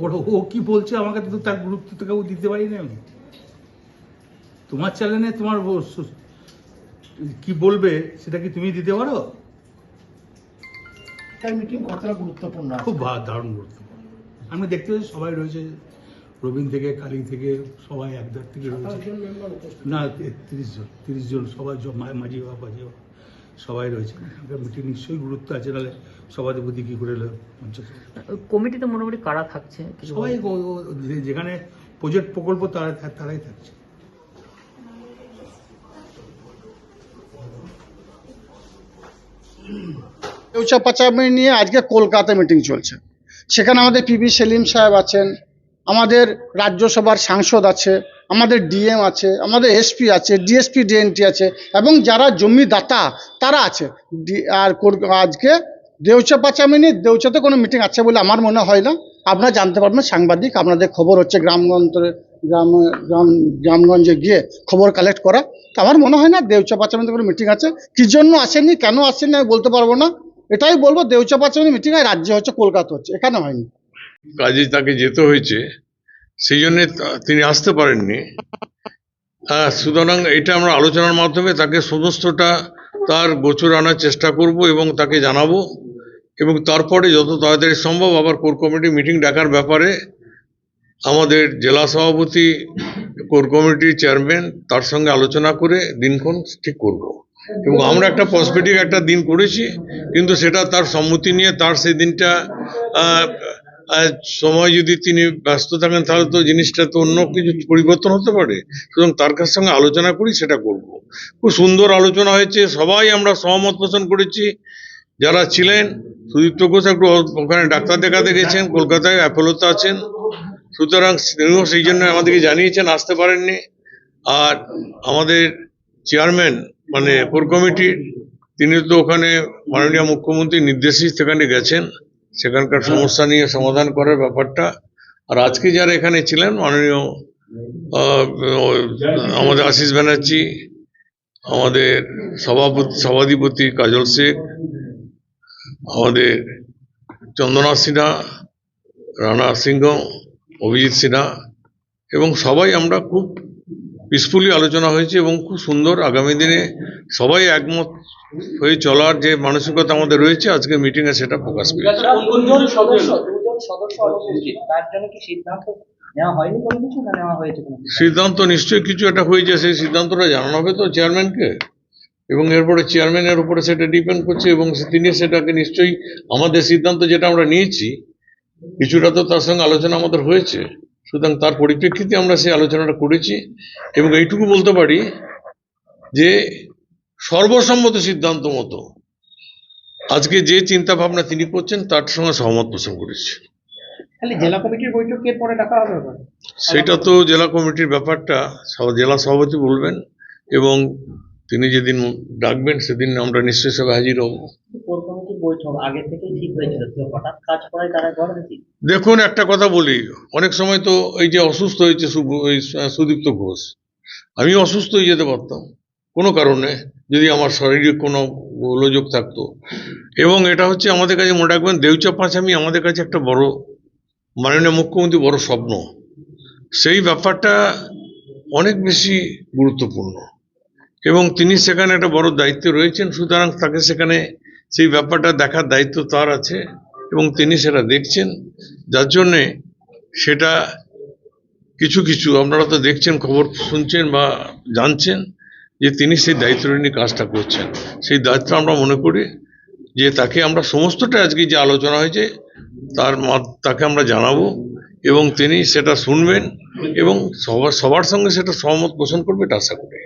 ওর ও কি বলছে আমাকে তো তার গুরুত্ব তো কেউ দিতে পারি না আমি। তোমার চ্যানেলে তোমার কি বলবে সেটা কি তুমি দিতে পারো? মিটিং কতটা গুরুত্বপূর্ণ খুব দারুণ গুরুত্বপূর্ণ। আমি দেখতে পাচ্ছি সবাই রয়েছে রবীন থেকে কালী থেকে সবাই একদার থেকে রয়েছে। না তিরিশ জন তিরিশ জন সবাই মাঝি বাবা। সবাই রয়েছে। এখানকার মিটিং নিশ্চয়ই গুরুত্ব আছে নাহলে সভাধিপতি কি করে এলো? পঞ্চায়েত কমিটিতে মোটামুটি কারা থাকছে? সবাই যেখানে প্রজেক্ট প্রকল্প তারা তারাই থাকছে। দেউচা পাচামি নিয়ে আজকে কলকাতায় মিটিং চলছে। সেখানে আমাদের পিবি সেলিম সাহেব আছেন আমাদের রাজ্যসভার সাংসদ আছে, আমাদের ডিএম আছে, আমাদের এসপি আছে, ডিএসপি, ডিএনটি আছে, এবং যারা জমিদাতা, তারা আছে। আর আজকে দেউচা পাচামি নিয়ে দেউচাতে কোনো মিটিং আছে বলে আমার মনে হয় না। আপনারা জানতে পারবেন, সাংবাদিক, আপনাদের খবর হচ্ছে গ্রামগঞ্জে গ্রাম গ্রাম, গ্রামগঞ্জে গিয়ে খবর কালেক্ট করা। তো আমার মনে হয় না দেউচা পাচামিতে কোনো মিটিং আছে। কি জন্য আসেননি কেন আসেননি আমি বলতে পারব না। এটাই বলব, দেউচা পাচামি মিটিং হয় রাজ্যে হচ্ছে, কলকাতা হচ্ছে, এখানে হয়নি। কাজে তাকে যেতে হয়েছে, সেই জন্যে তিনি আসতে পারেননি। হ্যাঁ সুতরাং এটা আমরা আলোচনার মাধ্যমে তাকে সমস্তটা তার গোচর আনার চেষ্টা করব এবং তাকে জানাব এবং তারপরে যত তাড়াতাড়ি সম্ভব আবার কোর কমিটি মিটিং ডাকার ব্যাপারে আমাদের জেলা সভাপতি, কোর কমিটির চেয়ারম্যান তার সঙ্গে আলোচনা করে দিনক্ষণ ঠিক করব। এবং আমরা একটা পসপেটিভ একটা দিন করেছি, কিন্তু সেটা তার সম্মতি নিয়ে তার সেই দিনটা আহ, সময় যদি তিনি ব্যস্ত থাকেন তাহলে তো জিনিসটা তো অন্য কিছু পরিবর্তন হতে পারে। সুতরাং তার কাছ সঙ্গে আলোচনা করি সেটা করব। খুব সুন্দর আলোচনা হয়েছে সবাই আমরা সহমত পোষণ করেছি। যারা ছিলেন সুদীপ্ত ঘোষ একটু ওখানে ডাক্তার দেখাতে গেছেন কলকাতায় অ্যাপোলোতে আছেন। সুতরাং তিনিও সেই জন্য আমাদেরকে জানিয়েছেন আসতে পারেননি। আর আমাদের চেয়ারম্যান মানে কোর কমিটির তিনি তো ওখানে মাননীয় মুখ্যমন্ত্রীর নির্দেশেই সেখানে গেছেন। সেখানকার সমস্যা নিয়ে সমাধান করার ব্যাপারটা। আর আজকে যারা এখানে ছিলেন, মাননীয় আমাদের আশিস ব্যানার্জি, আমাদের সভাপতি, সভাধিপতি কাজল শেখ, আমাদের চন্দনা সিনহা, রানা সিংহ, অভিজিৎ সিনহা, এবং সবাই আমরা খুব পিসফুলি আলোচনা হয়েছে এবং খুব সুন্দর আগামী দিনে সবাই একমত হয়ে চলার যে মানসিকতা আমাদের রয়েছে আজকে মিটিংয়ে সেটা প্রকাশ পেয়েছে। দুজন সদস্য? দুজন সদস্য অনুপস্থিত তার জন্য কি সিদ্ধান্ত নেওয়া হয়নি কোনো কিছু না নেওয়া হয়েছে কোনো কিছু? সিদ্ধান্ত নিশ্চয়ই কিছু একটা হয়েছে সেই সিদ্ধান্তটা জানানো হবে তো চেয়ারম্যানকে এবং এরপরে চেয়ারম্যানের উপরে সেটা ডিপেন্ড করছে এবং তিনি সেটাকে নিশ্চয়ই আমাদের সিদ্ধান্ত যেটা আমরা নিয়েছি কিছুটা তো তার সঙ্গে আলোচনা আমাদের হয়েছে। সুতরাং তার পরিপ্রেক্ষিতে আমরা সেই আলোচনাটা করেছি এবং এইটুকু বলতে পারি যে সর্বসম্মত সিদ্ধান্ত মতো আজকে যে চিন্তা ভাবনা তিনি করছেন তার সঙ্গে সহমত পোষণ করেছি। জেলা কমিটির বৈঠকের পরে ডাকা হবে সেটা তো জেলা কমিটির ব্যাপারটা জেলা সভাপতি বলবেন এবং তিনি যেদিন ডাকবেন সেদিন আমরা নিশ্চয়ই সবাই হাজির হব। দেখুন, একটা কথা বলি, অনেক সময় তো এই যে অসুস্থ হয়েছে সুদীপ্ত ঘোষ, আমি অসুস্থ হয়ে যেতে পারতাম। কোনো কারণে, যদি আমার শারীরিক কোনো গোলযোগ থাকতো। এবং এটা হচ্ছে আমাদের কাছে মনে রাখবেন, দেউচা পাঁচামি আমাদের কাছে একটা বড়, মাননীয় মুখ্যমন্ত্রী বড় স্বপ্ন। সেই ব্যাপারটা অনেক বেশি গুরুত্বপূর্ণ। এবং তিনি সেখানে একটা বড় দায়িত্বে রয়েছেন, সুতরাং তাকে সেখানে সেই ব্যাপারটা দেখার দায়িত্ব তার আছে এবং তিনি সেটা দেখছেন। যার জন্যে সেটা কিছু কিছু, আপনারা তো দেখছেন, খবর শুনছেন বা জানছেন যে তিনি সেই দায়িত্ব নিয়ে কাজটা করছেন। সেই দায়িত্ব আমরা মনে করি যে তাকে আমরা সমস্তটা আজকে যে আলোচনা হয়েছে তার তাকে আমরা জানাব এবং তিনি সেটা শুনবেন এবং সবার সবার সঙ্গে সেটা সহমত পোষণ করবে এটা আশা করি।